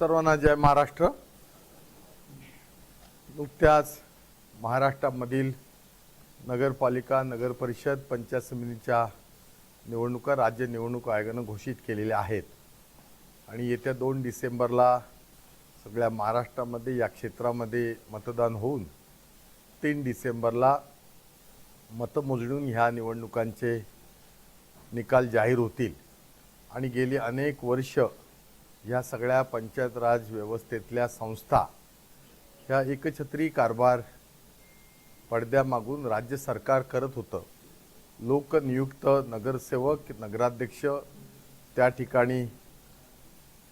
सर्वांना जय महाराष्ट्र. नुकत्याच महाराष्ट्रामधील नगरपालिका नगरपरिषद पंचायत समितीच्या निवडणुका राज्य निवडणूक आयोगानं घोषित केलेल्या आहेत. आणि येत्या दोन डिसेंबरला सगळ्या महाराष्ट्रामध्ये या क्षेत्रामध्ये मतदान होऊन तीन डिसेंबरला मतमोजणीतून ह्या निवडणुकांचे निकाल जाहीर होतील. आणि गेली अनेक वर्ष ह्या सगळ्या पंचायत राज व्यवस्थेतल्या संस्था ह्या एकछत्री कारभार पडद्यामागून राज्य सरकार करत होतं. लोकनियुक्त नगरसेवक नगराध्यक्ष त्या ठिकाणी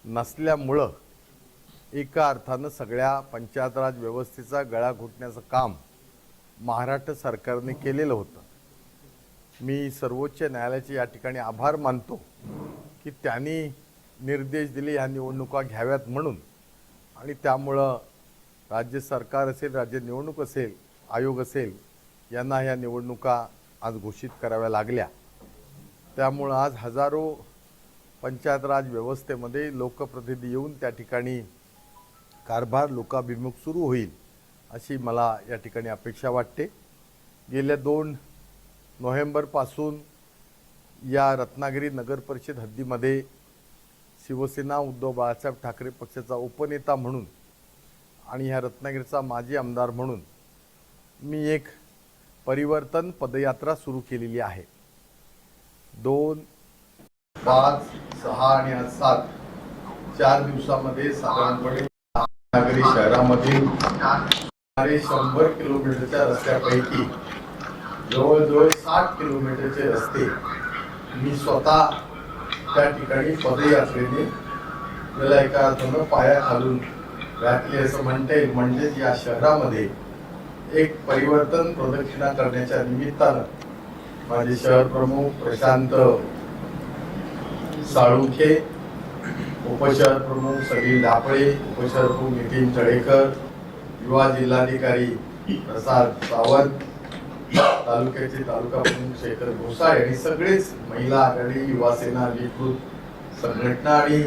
नसल्यामुळं एका अर्थानं सगळ्या पंचायत राज व्यवस्थेचा गळा घोटण्याचं काम महाराष्ट्र सरकारने केलेलं होतं. मी सर्वोच्च न्यायालयाचे या ठिकाणी आभार मानतो की त्यांनी निर्देश दिले ह्या निवडणुका घ्याव्यात म्हणून. आणि त्यामुळं राज्य सरकार असेल राज्य निवडणूक असेल आयोग असेल यांना ह्या निवडणुका आज घोषित कराव्या लागल्या. त्यामुळं आज हजारो पंचायत राज व्यवस्थेमध्ये लोकप्रतिनिधी येऊन त्या ठिकाणी कारभार लोकाभिमुख सुरू होईल अशी मला या ठिकाणी अपेक्षा वाटते. गेल्या दोन नोव्हेंबरपासून या रत्नागिरी नगर परिषद हद्दीमध्ये शिवसेना उद्धव बाळासाहेब ठाकरे पक्षाचा उपनेता म्हणून आणि ह्या रत्नागिरीचा माजी आमदार म्हणून मी एक परिवर्तन पदयात्रा सुरू केलेली आहे. दोन पाच सहा आणि आज सात चार दिवसामध्ये साधारणपणे रत्नागिरी शहरामधील शंभर किलोमीटरच्या रस्त्यापैकी जवळजवळ साठ किलोमीटरचे रस्ते मी स्वतः त्या ठिकाणी पदयात्रेने त्याला एका अर्थानं पाया घालून घातली असं म्हणता येईल म्हणजेच या शहरामध्ये एक परिवर्तन प्रदक्षिणा करण्याच्या निमित्तानं माझे शहर प्रमुख प्रशांत साळुंखे उपशहर प्रमुख सलील धापळे उपशहर प्रमुख नितीन तळेकर युवा जिल्हाधिकारी प्रसाद सावंत तालुक्याचे तालुका प्रमुख शेखर घोसाळ आणि सगळेच महिला आघाडी युवा सेना अधिकृत संघटना आणि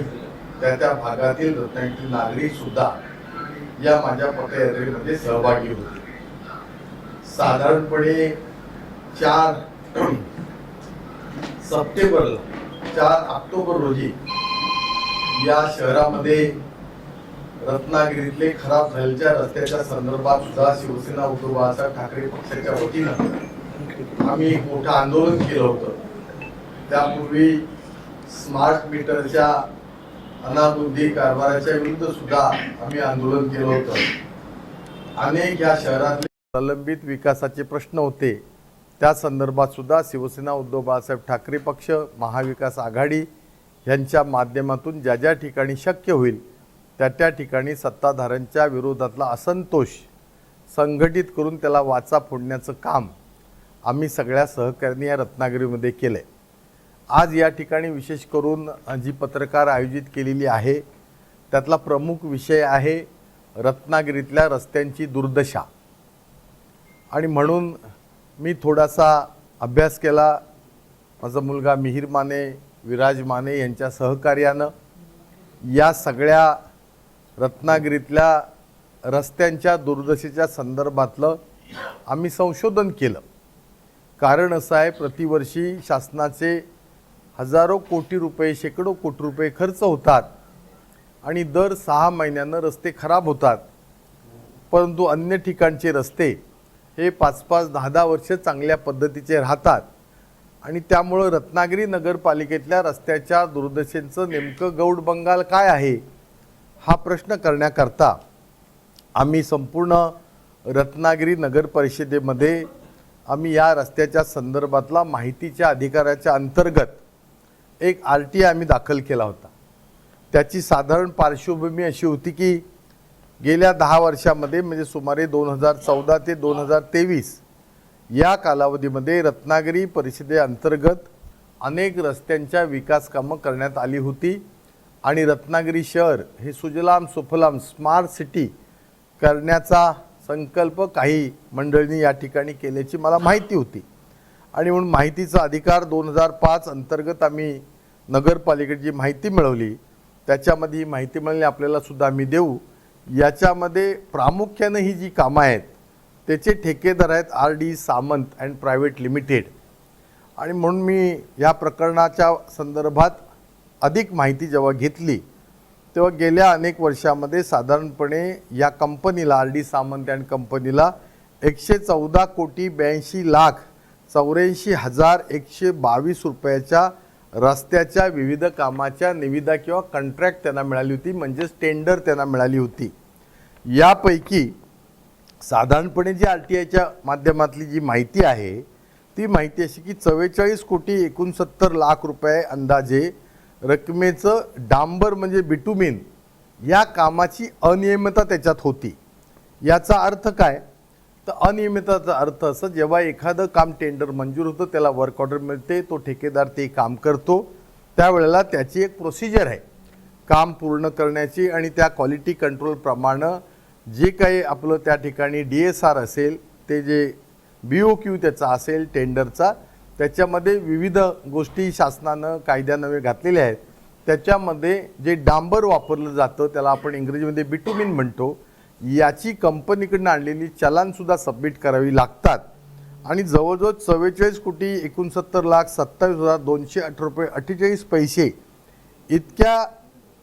त्या त्या भागातील रत्नागिरी नागरिक सुद्धा या माझ्या पदयात्रेमध्ये म्हणजे सहभागी होते. साधारणपणे चार सप्टेंबरला चार ऑक्टोबर रोजी या शहरामध्ये रत्नागिरीतले खराब झालेल्या रस्त्याच्या संदर्भात सुद्धा शिवसेना उद्धव बाळासाहेब ठाकरे पक्षाच्या वतीनं आम्ही एक मोठं आंदोलन केलं होतं. त्यापूर्वी स्मार्ट मीटरच्या अनाबुद्धी कारभाराच्या विरुद्ध सुद्धा आम्ही आंदोलन केलं होतं. अनेक या शहरातले प्रलंबित विकासाचे प्रश्न होते. त्या संदर्भात सुद्धा शिवसेना उद्धव बाळासाहेब ठाकरे पक्ष महाविकास आघाडी यांच्या माध्यमातून ज्या ज्या ठिकाणी शक्य होईल त्या त्या ठिकाणी सत्ताधाऱ्यांच्या विरोधातला असंतोष संघटित करून त्याला वाचा फोडण्याचं काम आम्ही सगळ्या सहकार्यांनी या रत्नागिरीमध्ये केलं आहे आज या ठिकाणी विशेष करून जी पत्रकार आयोजित केलेली आहे त्यातला प्रमुख विषय आहे रत्नागिरीतल्या रस्त्यांची दुर्दशा. आणि म्हणून मी थोडासा अभ्यास केला. माझा मुलगा मिहीर माने विराज माने यांच्या सहकार्यानं या सगळ्या रत्नागिरीतल्या रस्त्यांच्या दुर्दशेच्या संदर्भातलं आम्ही संशोधन केलं. कारण असं आहे प्रतिवर्षी शासनाचे हजारो कोटी रुपये शेकडो कोटी रुपये खर्च होतात आणि दर सहा महिन्यानं रस्ते खराब होतात. परंतु अन्य ठिकाणचे रस्ते हे पाच पाच दहा दहा वर्ष चांगल्या पद्धतीचे राहतात. आणि त्यामुळं रत्नागिरी नगरपालिकेतल्या रस्त्याच्या दुर्दशेचं नेमकं गौड बंगाल काय आहे? हा प्रश्न करण्याकरता आम्ही संपूर्ण रत्नागिरी नगर परिषदेमध्ये आम्ही या रस्त्याच्या संदर्भातला माहितीच्या अधिकाराच्या अंतर्गत एक आर टी आय आम्ही दाखल केला होता. त्याची साधारण पार्श्वभूमी अशी होती की गेल्या दहा वर्षामध्ये म्हणजे सुमारे दोन हजार चौदा ते दोन हजार तेवीस या कालावधीमध्ये रत्नागिरी परिषदेअंतर्गत अनेक रस्त्यांच्या विकास कामं करण्यात आली होती. आणि रत्नागिरी शहर हे सुजलाम सुफलाम स्मार्ट सिटी करण्याचा संकल्प काही मंडळींनी या ठिकाणी केल्याची मला माहिती होती. आणि म्हणून माहितीचा अधिकार दोन हजार पाच अंतर्गत आम्ही नगरपालिकेची माहिती मिळवली. त्याच्यामध्ये ही माहिती मिळाली आपल्याला सुद्धा आम्ही देऊ. याच्यामध्ये प्रामुख्यानं ही जी कामं आहेत त्याचे ठेकेदार आहेत R D Samant and private limited. आणि म्हणून मी या प्रकरणाच्या संदर्भात अधिक माहिती जेव्हा घेतली तेव्हा गेल्या अनेक वर्षामध्ये साधारणपणे या कंपनीला आर डी सामंत अँड कंपनीला एकशे चौदा कोटी ब्याऐंशी लाख चौऱ्याऐंशी हजार एकशे बावीस रुपयाच्या रस्त्याच्या विविध कामाच्या निविदा किंवा कॉन्ट्रॅक्ट त्यांना मिळाली होती म्हणजेच टेंडर त्यांना मिळाली होती. यापैकी साधारणपणे जी आर टी आयच्या माध्यमातली जी माहिती आहे ती माहिती अशी की चव्वेचाळीस कोटी एकोणसत्तर लाख रुपये अंदाजे रकमेचं डांबर म्हणजे बिटुमिन या कामाची अनियमितता त्याच्यात होती. याचा अर्थ काय? तर अनियमितताचा अर्थ असं जेव्हा एखादं काम टेंडर मंजूर होतं त्याला वर्क ऑर्डर मिळते तो ठेकेदार ते काम करतो त्यावेळेला त्याची एक प्रोसिजर आहे. काम पूर्ण करण्याची आणि त्या क्वालिटी कंट्रोलप्रमाणे जे काही आपलं त्या ठिकाणी डी एस आर असेल ते जे बी ओ क्यू त्याचा असेल टेंडरचा त्याच्यामध्ये विविध गोष्टी शासनानं कायद्यानवे घातलेल्या आहेत. त्याच्यामध्ये जे डांबर वापरलं जातं त्याला आपण इंग्रजीमध्ये बिटुमिन म्हणतो. याची कंपनीकडनं आणलेली चलानसुद्धा सबमिट करावी लागतात. आणि जवळजवळ चव्वेचाळीस कोटी एकोणसत्तर लाख सत्तावीस हजार दोनशे अठरा रुपये अठ्ठेचाळीस पैसे इतक्या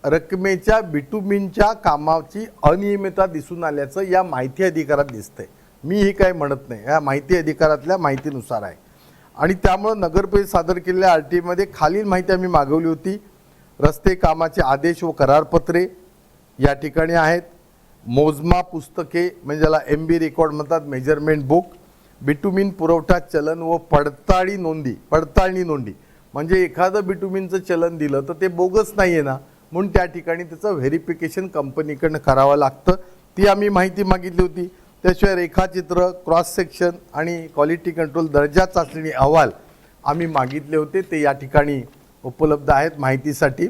रकमेच्या बिटुमिनच्या कामाची अनियमितता दिसून आल्याचं या माहिती अधिकारात दिसतंय. मी हे काय म्हणत नाही. या माहिती अधिकारातल्या माहितीनुसार आहे. आणि त्यामुळं नगरपरिषद सादर केलेल्या आर टी एमध्ये खालील माहिती आम्ही मागवली होती. रस्ते कामाचे आदेश व करारपत्रे या ठिकाणी आहेत. मोजमा पुस्तके म्हणजे ज्याला एम बी रेकॉर्ड म्हणतात मेजरमेंट बुक बिटुमिन पुरवठा चलन व पडताळी नोंदी पडताळणी नोंदी. म्हणजे एखादं बिटुमिनचं चलन दिलं तर ते बोगस नाही आहे ना. म्हणून त्या ठिकाणी त्याचं व्हेरिफिकेशन कंपनीकडनं करावं लागतं. ती आम्ही माहिती मागितली होती. त्याशिवाय रेखाचित्र क्रॉस सेक्शन आणि क्वालिटी कंट्रोल दर्जा चाचणी अहवाल आम्ही मागितले होते. ते या ठिकाणी उपलब्ध आहेत माहितीसाठी.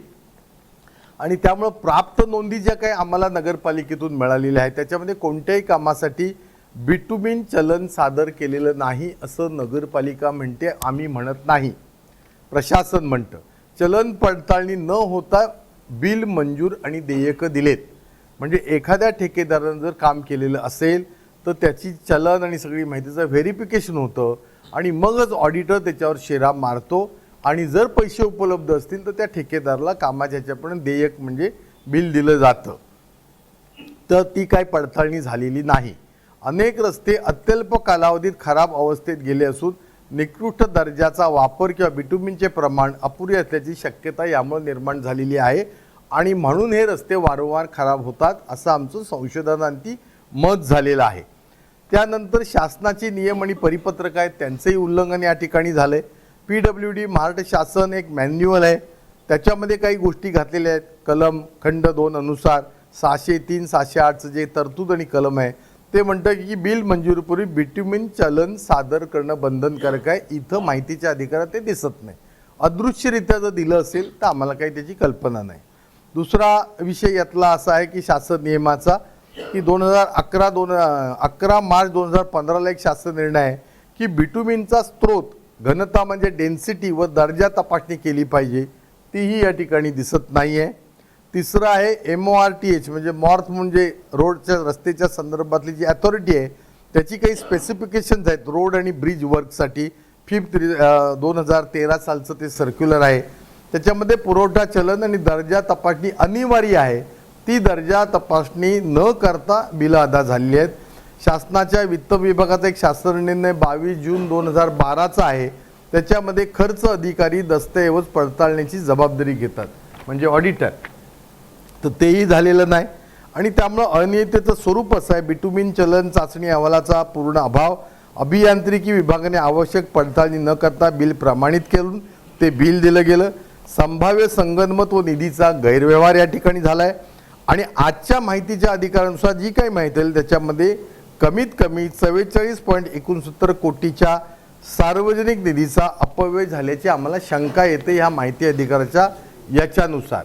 आणि त्यामुळं प्राप्त नोंदी ज्या काही आम्हाला नगरपालिकेतून मिळालेल्या आहेत त्याच्यामध्ये कोणत्याही कामासाठी बिटुमिन चलन सादर केलेलं नाही असं नगरपालिका म्हणते आम्ही म्हणत नाही. प्रशासन म्हणतं चलन पडताळणी न होता बिल मंजूर आणि देयकं दिलेत. म्हणजे एखाद्या ठेकेदारानं जर काम केलेलं असेल तर त्याची चलन आणि सगळी माहितीचं व्हेरिफिकेशन होतं आणि मगच ऑडिटर त्याच्यावर शेरा मारतो. आणि जर पैसे उपलब्ध असतील तर त्या ठेकेदाराला कामाच्या ह्याच्यापर्यंत देयक म्हणजे बिल दिलं जातं. तर ती काय पडताळणी झालेली नाही. अनेक रस्ते अत्यल्प कालावधीत खराब अवस्थेत गेले असून निकृष्ट दर्जाचा वापर किंवा बिटुमिनचे प्रमाण अपुरी असल्याची शक्यता यामुळे निर्माण झालेली आहे. आणि म्हणून हे रस्ते वारंवार खराब होतात असं आमचं संशोधनांती मत झालेलं आहे. त्यानंतर शासनाचे नियम आणि परिपत्रक आहेत त्यांचंही उल्लंघन या ठिकाणी झालं आहे पी डब्ल्यू डी महाराष्ट्र शासन एक मॅन्युअल आहे. त्याच्यामध्ये काही गोष्टी घातलेल्या आहेत. कलम खंड दोन अनुसार सहाशे तीन सहाशे आठचं जे तरतूद आणि कलम आहे ते म्हणतं की बिल मंजुरीपूर्वी बिट्युमिन चलन सादर करणं बंधनकारक आहे. इथं माहितीच्या अधिकारात ते दिसत नाही. अदृश्यरित्या जर दिलं असेल तर आम्हाला काही त्याची कल्पना नाही. दुसरा विषय यातला असा आहे की शासन नियमाचा की दोन हजार अकरा दोन अकरा मार्च दोन हजार पंधराला एक शासन निर्णय आहे की बिटुमिनचा स्त्रोत घनता म्हणजे डेन्सिटी व दर्जा तपासणी केली पाहिजे. तीही या ठिकाणी दिसत नाही आहे तिसरं आहे M O R T H म्हणजे मॉर्थ म्हणजे रोडच्या रस्त्याच्या संदर्भातली जी अथॉरिटी आहे त्याची काही स्पेसिफिकेशन्स आहेत रोड आणि ब्रिज वर्कसाठी फिफ्थ दोन हजार तेरा सालचं ते सर्क्युलर आहे. त्याच्यामध्ये पुरवठा चलन आणि दर्जा तपासणी अनिवार्य आहे. ती दर्जा तपासणी न करता बिलं अदा झालेली आहेत. शासनाच्या वित्त विभागाचा एक शासन निर्णय बावीस जून दोन हजार बाराचा आहे. त्याच्यामध्ये खर्च अधिकारी दस्तऐवज पडताळण्याची जबाबदारी घेतात म्हणजे ऑडिटर. तर तेही झालेलं नाही. आणि त्यामुळं अनियतेचं स्वरूप असं आहे. बिटुमिन चलन चाचणी अहवालाचा पूर्ण अभाव अभियांत्रिकी विभागाने आवश्यक पडताळणी न करता बिल प्रमाणित करून ते बिल दिलं गेलं. संभाव्य संगनमत व निधीचा गैरव्यवहार या ठिकाणी झाला आहे आणि आजच्या माहितीच्या अधिकारानुसार जी काही माहिती आली त्याच्यामध्ये कमीत कमी चव्वेचाळीस पॉईंट एकोणसत्तर कोटीच्या सार्वजनिक निधीचा अपव्यय झाल्याची आम्हाला शंका येते ह्या माहिती अधिकाराच्या याच्यानुसार.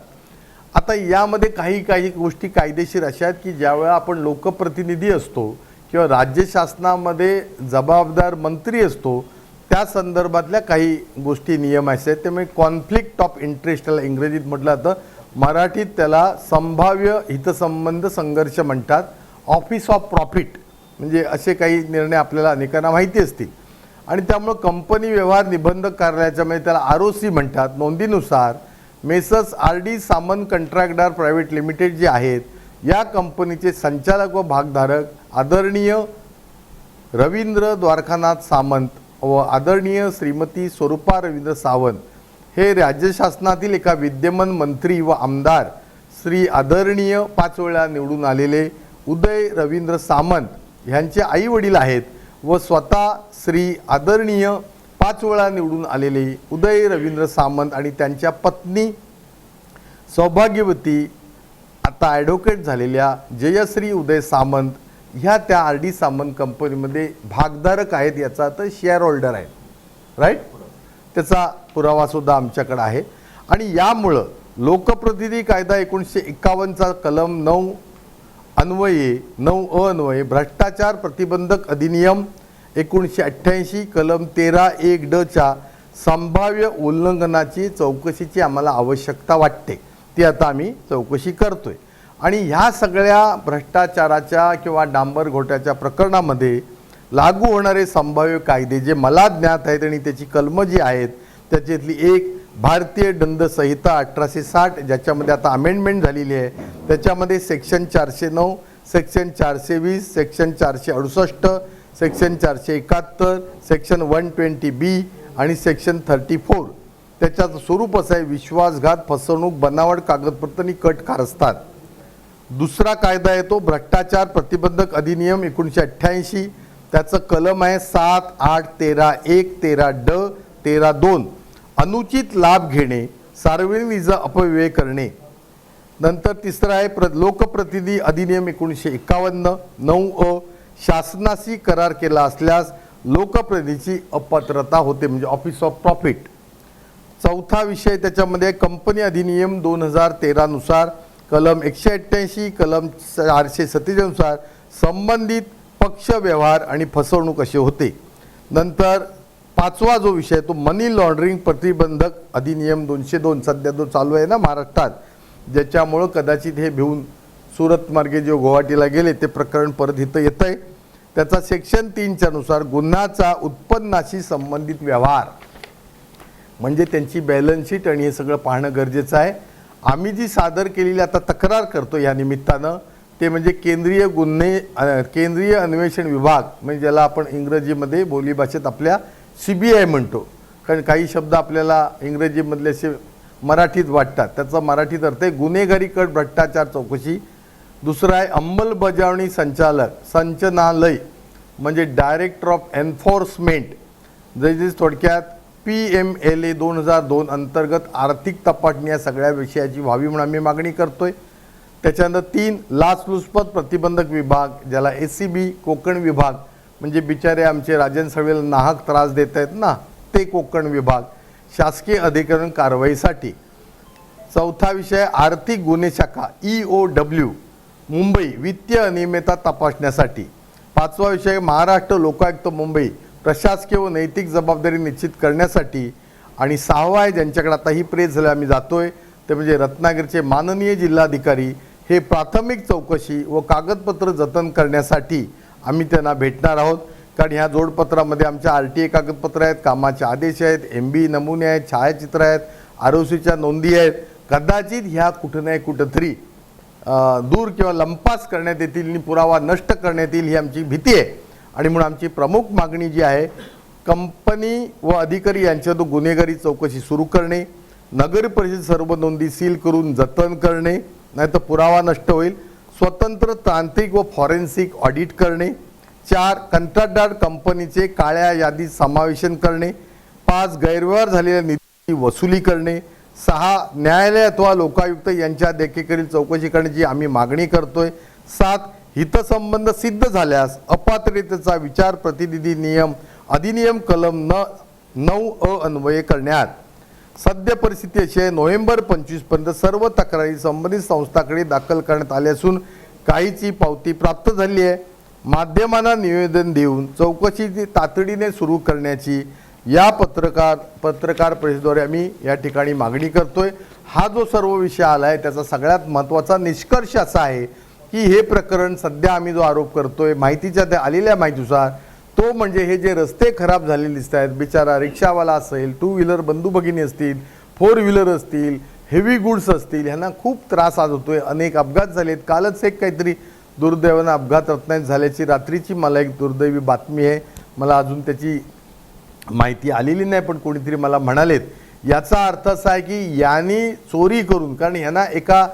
आता यामध्ये काही काही गोष्टी कायदेशीर अशा आहेत की ज्यावेळा आपण लोकप्रतिनिधी असतो किंवा राज्य शासनामध्ये जबाबदार मंत्री असतो त्या संदर्भातल्या काही गोष्टी नियम असे आहेत. त्यामुळे कॉन्फ्लिक्ट ऑफ इंटरेस्ट इंग्रजीत म्हटलं जातं. मराठीत त्याला संभाव्य हितसंबंध संघर्ष म्हणतात. ऑफिस ऑफ प्रॉफिट म्हणजे असे काही निर्णय आपल्याला अनेकांना माहिती असतील. आणि त्यामुळं कंपनी व्यवहार निबंधक कार्यालयाच्या म्हणजे त्याला आर ओ सी म्हणतात. नोंदीनुसार मेसर्स आर डी सामंत कंत्राटदार प्रायव्हेट लिमिटेड जे आहेत या कंपनीचे संचालक व भागधारक आदरणीय रवींद्र द्वारकानाथ सामंत व आदरणीय श्रीमती स्वरूपा रवींद्र सावंत हे राज्य शासनातील एका विद्यमान मंत्री व आमदार श्री आदरणीय पाच वेळा निवडून आलेले उदय रवींद्र सामंत ह्यांचे आई वडील आहेत व स्वतः श्री आदरणीय पाच वेळा निवडून आलेले उदय रवींद्र सामंत आणि त्यांच्या पत्नी सौभाग्यवती आता ॲडव्होकेट झालेल्या जयश्री उदय सामंत ह्या त्या आर डी सामंत कंपनीमध्ये भागधारक आहेत याचा तर शेअर होल्डर आहेत. राईट त्याचा पुरावा सुद्धा आमच्याकडे आहे. आणि यामुळं लोकप्रतिनिधी कायदा एकोणीसशे एकावन्नचा कलम नऊ अन्वये नऊ अन्वये भ्रष्टाचार प्रतिबंधक अधिनियम एकोणीसशे अठ्ठ्याऐंशी कलम तेरा एक डच्या संभाव्य उल्लंघनाची चौकशीची आम्हाला आवश्यकता वाटते. ती आता आम्ही चौकशी करतोय. आणि ह्या सगळ्या भ्रष्टाचाराच्या किंवा डांबर घोट्याच्या प्रकरणामध्ये लागू होणारे संभाव्य कायदे जे मला ज्ञात आहेत आणि त्याची कलमं जी आहेत त्याच्यातली एक भारतीय दंड संहिता अठराशे साठ ज्याच्यामध्ये आता अमेंडमेंट झालेली आहे. त्याच्यामध्ये सेक्शन चारशे नऊ सेक्शन चारशे वीस सेक्शन चारशे अडुसष्ट सेक्शन चारशे एकाहत्तर सेक्शन वन ट्वेंटी बी आणि सेक्शन थर्टी फोर त्याच्याचं स्वरूप असं आहे विश्वासघात फसवणूक बनावट कागदपत्र आणि कट कारसतात दुसरा कायदा आहे तो भ्रष्टाचार प्रतिबंधक अधिनियम एकोणीसशे अठ्ठ्याऐंशी. त्याचं कलम आहे सात आठ तेरा एक तेरा ड तेरा दोन. अनुचित लाभ घेणे सार्वजनिक अपव्यय करणे. नंतर तिसरं आहे प्र लोकप्रतिनिधी अधिनियम एकोणीसशे एकावन्न नऊ अ शासनाशी करार केला असल्यास लोकप्रतिनिधीची अपात्रता होते म्हणजे ऑफिस ऑफ प्रॉफिट चौथा विषय त्याच्यामध्ये कंपनी अधिनियम दोन हजार तेरानुसार कलम एकशे अठ्ठ्याऐंशी कलम चारशे सत्तेचाळीसनुसार संबंधित पक्ष व्यवहार आणि फसवणूक असे होते. नंतर पाचवा जो विषय तो मनी लॉन्ड्रिंग प्रतिबंधक अधिनियम दोनशे दोन सध्या जो चालू आहे ना महाराष्ट्रात ज्याच्यामुळं कदाचित हे भिवून सुरत मार्गे जे गुवाहाटीला गेले ते प्रकरण परत इथं येतं आहे त्याचा सेक्शन तीनच्या नुसार गुन्ह्याचा उत्पन्नाशी संबंधित व्यवहार. म्हणजे त्यांची बॅलन्सशीट आणि हे सगळं पाहणं गरजेचं आहे. आम्ही जी सादर केलेली आता तक्रार करतो या निमित्तानं ते म्हणजे केंद्रीय गुन्हे केंद्रीय अन्वेषण विभाग म्हणजे ज्याला आपण इंग्रजीमध्ये बोलीभाषेत आपल्या सी बी आय म्हणतो. कारण काही शब्द आपल्याला इंग्रजीमधले असे मराठीत वाटतात. त्याचा मराठीत अर्थ आहे गुन्हेगारी कट भ्रष्टाचार चौकशी. दुसरं आहे अंमलबजावणी संचालक संचनालय म्हणजे डायरेक्टर ऑफ एन्फोर्समेंट. जे थोडक्यात पी एम एल ए दोन हजार दोन अंतर्गत आर्थिक तपासणी या सगळ्या विषयाची व्हावी म्हणून आम्ही मागणी करतो आहे त्याच्यानंतर तीन लाचलुचपत प्रतिबंधक विभाग ज्याला ए सी बी कोकण विभाग म्हणजे बिचारे आमचे राजन सळवेला नाहक त्रास देत आहेत ना ते कोकण विभाग. शासकीय अधिकरण कारवाईसाठी. चौथा विषय आर्थिक गुन्हे शाखा ई ओ डब्ल्यू मुंबई वित्तीय अनियमितता तपासण्यासाठी. पाचवा विषय महाराष्ट्र लोकायुक्त मुंबई प्रशासकीय व नैतिक जबाबदारी निश्चित करण्यासाठी. आणि सहावा आहे ज्यांच्याकडे आता ही प्रेस झाली आम्ही जातोय ते म्हणजे रत्नागिरीचे माननीय जिल्हाधिकारी. हे प्राथमिक चौकशी व कागदपत्र जतन करण्यासाठी आम्ही त्यांना भेटणार आहोत. कारण ह्या जोडपत्रामध्ये आमच्या आर टी ए कागदपत्र आहेत कामाचे आदेश आहेत एम बी नमुने आहेत छायाचित्र आहेत आर ओ सीच्या नोंदी आहेत. कदाचित ह्या कुठं नाही कुठंतरी दूर किंवा लंपास करण्यात येतील आणि पुरावा नष्ट करण्यात येईल ही आमची भीती आहे. आणि म्हणून आमची प्रमुख मागणी जी आहे कंपनी व अधिकारी यांच्यात गुन्हेगारी चौकशी सुरू करणे नगर परिषद सर्व नोंदी सील करून जतन करणे नाही तर पुरावा नष्ट होईल. स्वतंत्र तांत्रिक व फॉरेन्सिक ऑडिट करणे. चार कंत्राटदार कंपनीचे काळ्या यादीत समावेशन करणे. पाच गैरव्यवहार झालेल्या निधी वसुली करणे. सहा न्यायालय अथवा लोकायुक्त यांच्या देखील चौकशी करण्याची आम्ही मागणी करतोय. सात हितसंबंध सिद्ध झाल्यास अपात्रतेचा विचार प्रतिनिधी नियम अधिनियम कलम न नऊ अ अन्वये करण्यात. सद्य परिस्थिती अशी आहे नोव्हेंबर पंचवीसपर्यंत सर्व तक्रारी संबंधित संस्थाकडे दाखल करण्यात आल्या असून काहीची पावती प्राप्त झाली आहे. माध्यमांना निवेदन देऊन चौकशी तातडीने सुरू करण्याची या पत्रकार पत्रकार परिषदेद्वारे आम्ही या ठिकाणी मागणी करतोय. हा जो सर्व विषय आला आहे त्याचा सगळ्यात महत्त्वाचा निष्कर्ष असा आहे की हे प्रकरण सध्या आम्ही जो आरोप करतोय माहितीच्या त्या आलेल्या माहितीनुसार तो म्हणजे हे जे रस्ते खराब झालेले दिसत आहेत बिचारा रिक्षावाला असेल टू व्हीलर बंधू भगिनी असतील फोर व्हीलर असतील हेवी गुड्स असतील ह्यांना खूप त्रास आज होतोय. अनेक अपघात झालेत कालच एक काहीतरी दुर्दैवानं अपघात रत्नागिरीत झाल्याची रात्रीची मला एक दुर्दैवी बातमी आहे. मला अजून त्याची माहिती आलेली नाही पण कोणीतरी मला म्हणालेत. याचा अर्थ असा आहे की यांनी चोरी करून कारण ह्यांना एका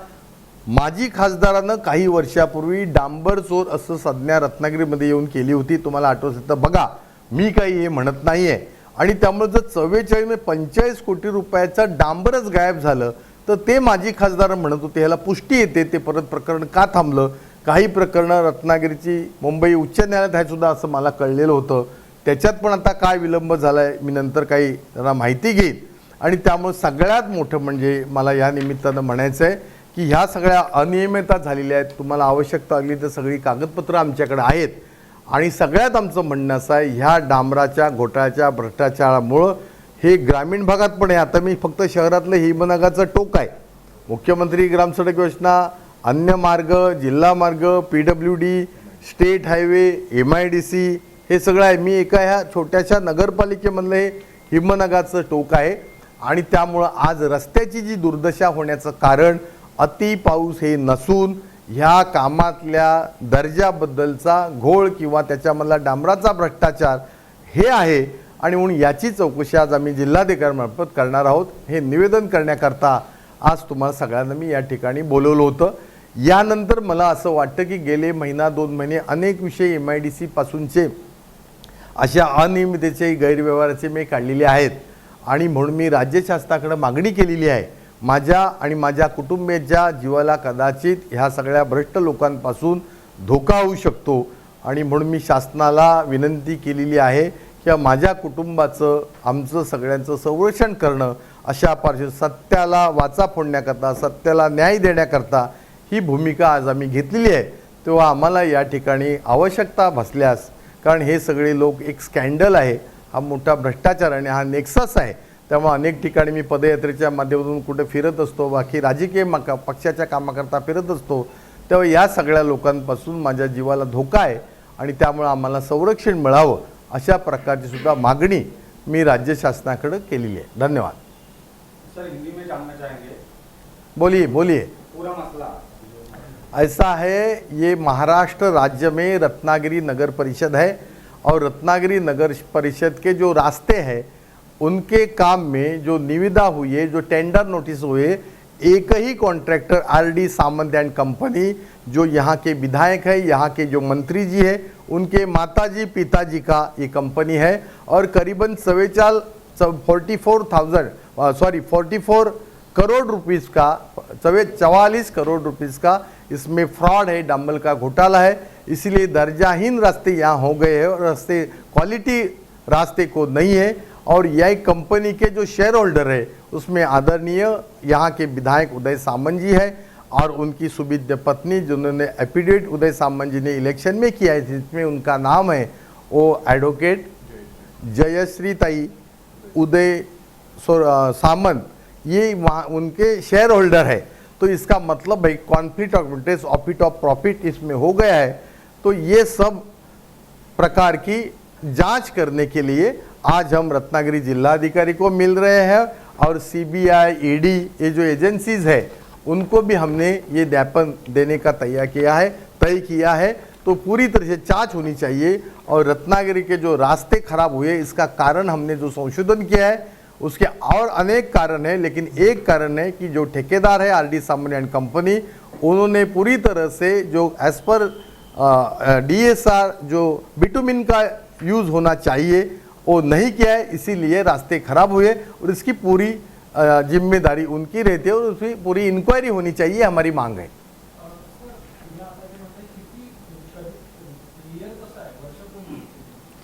माजी खासदारानं काही वर्षापूर्वी डांबर चोर असं संज्ञा रत्नागिरीमध्ये येऊन केली होती. तुम्हाला आठवत तर बघा मी काही हे म्हणत नाही आहे आणि त्यामुळे जर चव्वेचाळीस म्हणजे पंचेचाळीस कोटी रुपयाचं डांबरच गायब झालं तर ते माजी खासदार म्हणत होते ह्याला पुष्टी येते ते परत प्रकरण का थांबलं? काही प्रकरणं रत्नागिरीची मुंबई उच्च न्यायालयात आहे सुद्धा असं मला कळलेलं होतं. त्याच्यात पण आता काय विलंब झाला आहे मी नंतर काही जरा माहिती घेईन. आणि त्यामुळे सगळ्यात मोठं म्हणजे मला या निमित्तानं म्हणायचं आहे की ह्या सगळ्या अनियमितता झालेल्या आहेत. तुम्हाला आवश्यकता लागली तर सगळी कागदपत्रं आमच्याकडे आहेत. आणि सगळ्यात आमचं म्हणणं असं आहे ह्या डांबराच्या घोटाळ्याच्या भ्रष्टाचारामुळं हे ग्रामीण भागात पण आहे. आता मी फक्त शहरातलं हिमनगाचं टोक आहे. मुख्यमंत्री ग्रामसडक योजना अन्य मार्ग जिल्हा मार्ग P W D state highway M I D C हे सगळं आहे. मी एका ह्या छोट्याशा नगरपालिकेमधलं हे हिमनगाचं टोक आहे. आणि त्यामुळं आज रस्त्याची जी दुर्दशा होण्याचं कारण अति पाऊस हे नसून ह्या कामातल्या दर्जाबद्दलचा घोळ किंवा त्याच्यामधला डांबराचा भ्रष्टाचार हे आहे. आणि म्हणून याची चौकशी आज आम्ही जिल्हाधिकाऱ्यांमार्फत करणार आहोत. हे निवेदन करण्याकरता आज तुम्हाला सगळ्यांना मी या ठिकाणी बोलवलं होतं. यानंतर मला असं वाटतं की गेले महिना दोन महिने अनेक विषय एम आय डी सीपासूनचे अशा अनियमिततेचे गैरव्यवहाराचे मी काढलेले आहेत. आणि म्हणून मी राज्य शासनाकडे मागणी केलेली आहे. माझ्या आणि माझ्या कुटुंबियाच्या जीवाला कदाचित ह्या सगळ्या भ्रष्ट लोकांपासून धोका होऊ शकतो. आणि म्हणून मी शासनाला विनंती केलेली आहे की माझ्या कुटुंबाचं आमचं सगळ्यांचं संरक्षण करणं अशा पार्श्व सत्याला वाचा फोडण्याकरता सत्याला न्याय देण्याकरता ही भूमिका आज आम्ही घेतलेली आहे. तेव्हा आम्हाला या ठिकाणी आवश्यकता भासल्यास कारण हे सगळे लोक एक स्कॅन्डल आहे. हा मोठा भ्रष्टाचार आणि हा नेक्सस आहे. त्यामुळे अनेक ठिकाणी मी पदयात्रेच्या माध्यमातून कुठे फिरत असतो बाकी राजकीय मका पक्षाच्या कामाकरता फिरत असतो तेव्हा या सगळ्या लोकांपासून माझ्या जीवाला धोका आहे आणि त्यामुळे आम्हाला संरक्षण मिळावं अशा प्रकारची सुद्धा मागणी मी राज्य शासनाकडे केलेली आहे. धन्यवाद. सर हिंदी में जानना चाहेंगे? बोलिए बोलिए. पूरा मसला। ऐसा है ये महाराष्ट्र राज्य में रत्नागिरी नगर परिषद है और रत्नागिरी नगर परिषद के जो रास्ते हैं उनके काम में जो निविदा हुई है, जो टेंडर नोटिस हुए, एक ही contractor R D Samant and company, जो यहाँ के विधायक है, यहाँ के जो मंत्री जी है, उनके माताजी, पिताजी का ये कंपनी है, और करीबन सवे सवेचाल forty four thousand sorry, forty four crore rupees का चवे चवालीस करोड़ रुपीस का इसमें फ्रॉड है डम्बल का घोटाला है, इसलिए दर्जाहीन रास्ते यहाँ हो गए हैं, और रास्ते, क्वालिटी रास्ते को नहीं है और यह कंपनी के जो शेयर होल्डर है, उसमें आदरणीय यहाँ के विधायक उदय सामंत जी है और उनकी सुविद्य पत्नी जिन्होंने एफिडेविट उदय सामंत जी ने इलेक्शन में किया है, जिसमें उनका नाम है, वो एडवोकेट जयश्री ताई, उदय सामंत, ये वहाँ उनके शेयर होल्डर है। तो इसका मतलब भाई conflict of interest office of profit इसमें हो गया है। तो ये सब प्रकार की जाँच करने के लिए आज हम रत्नागिरी जिलाधिकारी को मिल रहे हैं और सीबीआई ईडी ये जो एजेंसीज है, उनको भी हमने ये ज्ञापन देने का तैयार किया है, तय किया है। तो पूरी तरह से जाँच होनी चाहिए और रत्नागिरी के जो रास्ते खराब हुए, इसका कारण हमने जो संशोधन किया है, उसके और अनेक कारण है, लेकिन एक कारण है कि जो ठेकेदार है, R D Samne and company, उन्होंने पूरी तरह से जो एज पर डीएसआर जो बिटुमिन का यूज़ होना चाहिए वो नहीं किया है इसीलिए रास्ते खराब हुए और इसकी पूरी जिम्मेदारी उनकी रहती है और उसकी पूरी इंक्वायरी होनी चाहिए हमारी मांग है।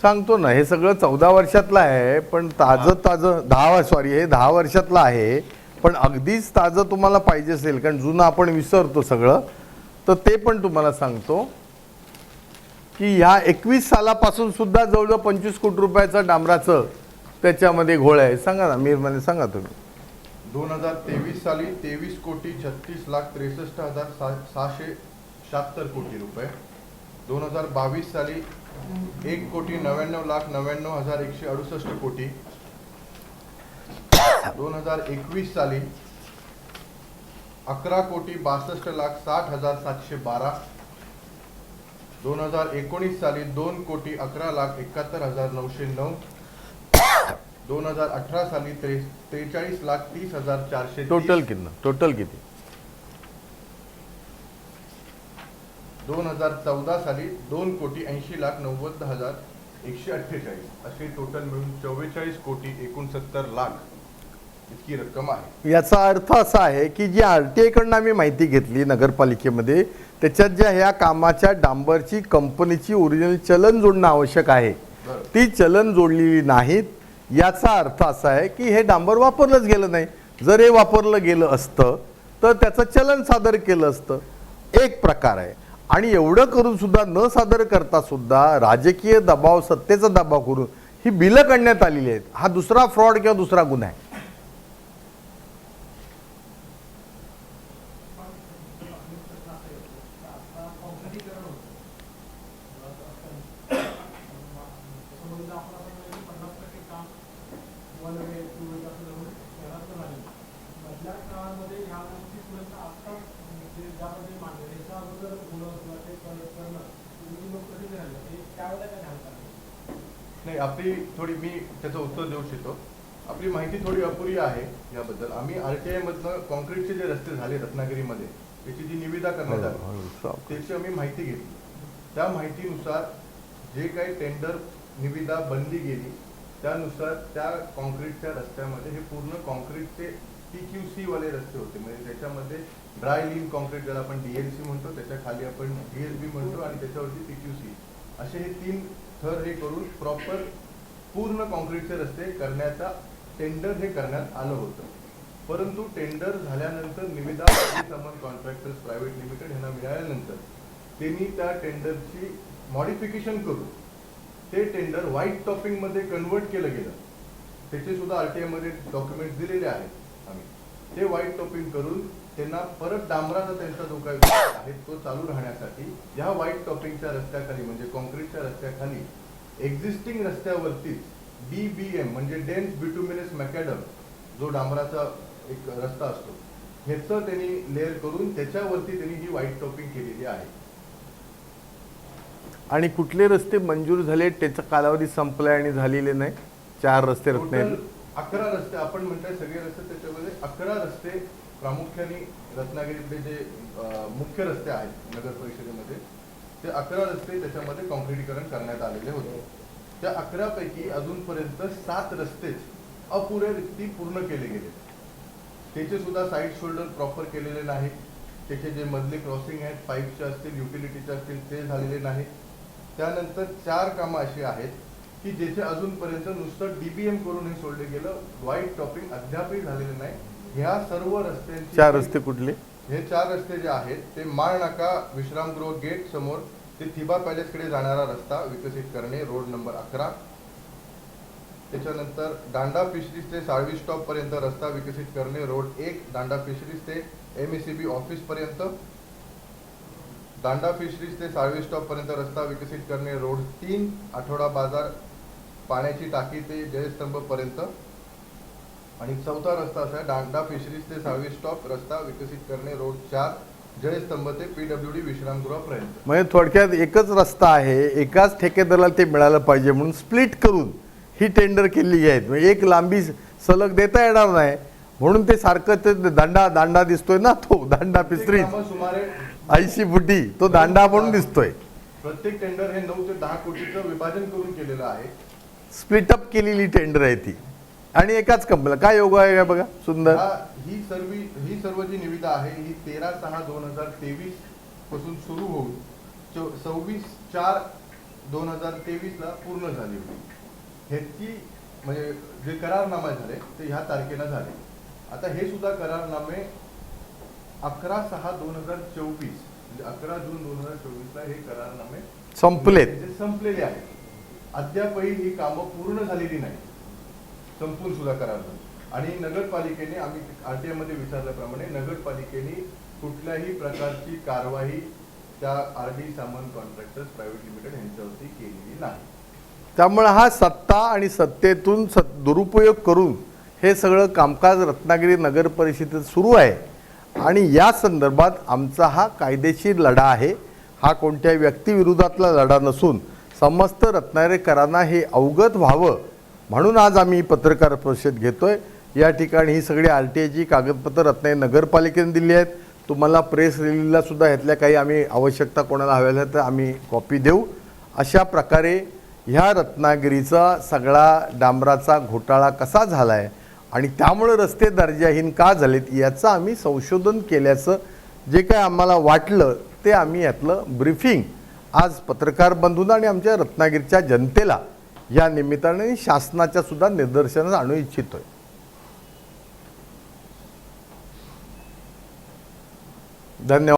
सांगतो ना हे सगळं चौदा वर्षातलं आहे पण ताजं ताजं दहा सॉरी हे दहा वर्षातलं आहे पण अगदीच ताजं तुम्हाला पाहिजे असेल कारण जुनं आपण विसरतो सगळं तर ते पण तुम्हाला सांगतो. की ह्या एकवीस सालापासून सुद्धा जवळजवळ पंचवीस कोटी रुपयाचं डांबराचं त्याच्यामध्ये घोळ आहे. सांगा ना मीरमध्ये सांगा तुम्ही. दोन हजार तेवीस साली तेवीस कोटी छत्तीस लाख त्रेसष्ट हजार सा सहाशे शहात्तर कोटी रुपये. दोन हजार बावीस साली एक कोटी नव्याण्णव लाख नव्याण्णव हजार एकशे अडुसष्ट कोटी. दोन हजार एकवीस साली अकरा कोटी बासष्ट लाख साठ हजार सातशे बारा. दोन हजार एकोणीस साली दोन कोटी अकरा लाख एकाहत्तर हजार नऊशे नऊ. दोन हजार अठरा साली त्रे त्रेचाळीस लाख तीस हजार चारशे टोटल किती टोटल किती? दोन हजार चौदा साली दोन कोटी ऐंशी लाख नव्वद हजार एकशे अठ्ठेचाळीस. असे टोटल मिळून चव्वेचाळीस कोटी एकोणसत्तर लाख इतकी रक्कम आहे. याचा अर्थ असा आहे की जी आर टी आयकडनं आम्ही माहिती घेतली नगरपालिकेमध्ये त्याच्यात ज्या ह्या कामाच्या डांबरची कंपनीची ओरिजिनल चलन जोडणं आवश्यक आहे. ती चलन जोडलेली नाहीत याचा अर्थ असा आहे की हे डांबर वापरलंच गेलं नाही. जर हे वापरलं गेलं असतं तर त्याचं चलन सादर केलं असतं. एक प्रकार आहे. आणि एवढं करून सुद्धा न सादर करता सुद्धा राजकीय दबाव सत्तेचा दबाव करून ही बिलं काढण्यात आलेली आहेत. हा दुसरा फ्रॉड किंवा दुसरा गुन्हा आहे मधल्या काळामध्ये ह्या गोष्टी तुरंत आता जे ज्यामध्ये मांडले त्याच्या अगोदर मुलं किंवा ते करणं करणं तुम्ही लोक कधी झालं ते त्यावेळेला काय झालं नाही आपली थोडी मी त्याचं उत्तर देऊ शकतो आपली माहिती थोडी अपुरी आहे याबद्दल आम्ही आर टी आय मधनं कॉन्क्रीटचे झाले रत्नागिरीमध्ये. त्याची जी निविदा करण्यात आली हळू, stop. त्याची आम्ही माहिती घेतली. त्या माहितीनुसार जे काही टेंडर निविदा बनली गेली त्यानुसार त्या कॉन्क्रीटच्या रस्त्यामध्ये हे पूर्ण कॉन्क्रीटचे टी क्यू सी वाले रस्ते होते. म्हणजे त्याच्यामध्ये ड्राय लिन कॉन्क्रीट ज्याला आपण डीएलसी म्हणतो त्याच्याखाली आपण डीएलबी म्हणतो आणि त्याच्यावरती टी क्यू सी असे हे तीन थर हे करून प्रॉपर पूर्ण कॉन्क्रीटचे रस्ते करण्याचा टेंडर हे करण्यात आलं होतं. परंतु टेंडर झाल्यानंतर निविदा समन कॉन्ट्रॅक्टर्स प्रायव्हेट लिमिटेड यांना मिळाल्यानंतर त्यांनी त्या टेंडरची मॉडिफिकेशन करून ते टेंडर व्हाईट टॉपिंगमध्ये कन्वर्ट केलं गेलं. त्याचे सुद्धा आर टी मध्ये डॉक्युमेंट दिलेले आहेत आम्ही. ते व्हाईट टॉपिंग करून त्यांना परत डांबराचा त्यांचा जो काही आहे तो चालू राहण्यासाठी या व्हाईट टॉपिंगच्या रस्त्याखाली म्हणजे कॉन्क्रीटच्या रस्त्याखाली एक्झिस्टिंग रस्त्यावरतीच बी बी एम म्हणजे डेन्स बिटुमिनस मॅकॅडम जो डांबराचा एक रस्ता असतो. ह्याचं त्यांनी लेअर करून त्याच्यावरती त्यांनी ही व्हाईट टॉपिंग केलेली आहे. आणि कुठले रस्ते मंजूर झाले त्याचा कालावधी संपलाय आणि झालेले नाही? चार रस्ते रत्नागिरी अकरा रस्ते आपण म्हणताय सगळे रस्ते त्याच्यामध्ये अकरा रस्ते प्रामुख्याने रत्नागिरीतले जे मुख्य रस्ते आहेत नगर परिषदेमध्ये ते अकरा रस्ते त्याच्यामध्ये कॉन्क्रिटीकरण करण्यात आलेले होते. त्या अकरा पैकी अजूनपर्यंत सात रस्तेच अपुऱ्या रिक्ती पूर्ण केले गेले त्याचे सुद्धा साईड शोल्डर प्रॉपर केलेले नाही त्याचे जे मधले क्रॉसिंग आहेत पाईपचे असतील युटिलिटीचे असतील ते झालेले नाही त्यानंतर चार कामं अशी आहेत की जेथे अजूनपर्यंत नुसतं डीबीएम करून हे सोडले गेलं व्हाईट टॉपिंग अद्यापही झालेलं नाही. ह्या सर्व रस्त्यांची चार रस्ते कुठले? हे चार रस्ते जे आहेत ते माळ नाका विश्रामगृह गेट समोर ते थिबा पॅलेसकडे जाणारा रस्ता विकसित करणे रोड नंबर अकरा. त्याच्यानंतर दांडा फिशरीज ते साळवी स्टॉप पर्यंत रस्ता विकसित करणे रोड एक दांडा फिशरीज ते M S C B office पर्यंत. दांडा फिशरीज ते साळवी स्टॉप पर्यंत रस्ता विकसित करणे रोड तीन आठवडा बाजार पाण्याची टाकी ते जयस्तंभ पर्यंत. आणि चौथा रस्ता असा आहे दांडा फिशरीज ते साळवी स्टॉप रस्ता विकसित करणे रोड चार जयस्तंभ ते पीडब्ल्यू डी विश्रामगृहापर्यंत म्हणजे थोडक्यात एकच रस्ता आहे एकाच ठेकेदाराला ते मिळालं पाहिजे म्हणून स्प्लिट करून ही टेंडर केली आहेत. म्हणजे एक लांबी सलग देता येणार नाही. म्हणून ते सारखं ते दांडा दांडा दिसतोय ना तो दांडा पिस्त्री सुमारे ऐंशी फुटी तो दांडा म्हणून दिसतोय. प्रत्येक टेंडर हे नऊ ते दहा कोटीचं विभाजन करून केलेलं आहे. स्प्लिट अप केलेली टेंडर आहे ती. आणि एकाच कंपनीला काय योग आहे का बघा सुंदर? हा सर्व ही सर्व जी निविदा आहे ही तेरा सहा दोन हजार तेवीसपासून सुरू होऊन सव्वीस चार दोन हजार तेवीस ला पूर्ण झाली होती. ह्याची म्हणजे जे करारनामे झाले ते ह्या तारखेला झाले. आता हे सुद्धा करारनामे अकरा सहा दोन हजार चोवीस म्हणजे अकरा जून दोन हजार चोवीस ला हे करारनामे संपलेत. म्हणजे संपलेले आहेत. अद्यापही ही कामं पूर्ण झालेली नाही संपून सुद्धा करावं आणि नगरपालिकेने आम्ही आर टी मध्ये विचारल्याप्रमाणे नगरपालिकेने कुठल्याही प्रकारची कारवाई त्या R D Samant contractors private limited यांच्यावरती केलेली नाही. त्यामुळं हा सत्ता आणि सत्तेतून सत् दुरुपयोग करून हे सगळं कामकाज रत्नागिरी नगर परिषदेत सुरू आहे. आणि या संदर्भात आमचा हा कायदेशीर लढा आहे. हा कोणत्या व्यक्तीविरोधातला लढा नसून समस्त रत्नागिरीकरांना हे अवगत व्हावं म्हणून आज आम्ही पत्रकार परिषद घेतो आहे या ठिकाणी ही सगळी आर टी आयची कागदपत्र रत्नागिरी नगरपालिकेने दिली आहेत. तुम्हाला प्रेस रिलीजलासुद्धा ह्यातल्या काही आम्ही आवश्यकता कोणाला हव्या तर आम्ही कॉपी देऊ. अशा प्रकारे ह्या रत्नागिरीचा सगळा डांबराचा घोटाळा कसा झाला आहे आणि त्यामुळे रस्ते दर्जाहीन का झालेत याचं आम्ही संशोधन केल्याचं जे काय आम्हाला वाटलं ते आम्ही यातलं ब्रीफिंग आज पत्रकार बंधूंना आणि आमच्या रत्नागिरीच्या जनतेला या निमित्ताने शासनाच्या सुद्धा निदर्शनास आणू इच्छितोय. धन्यवाद.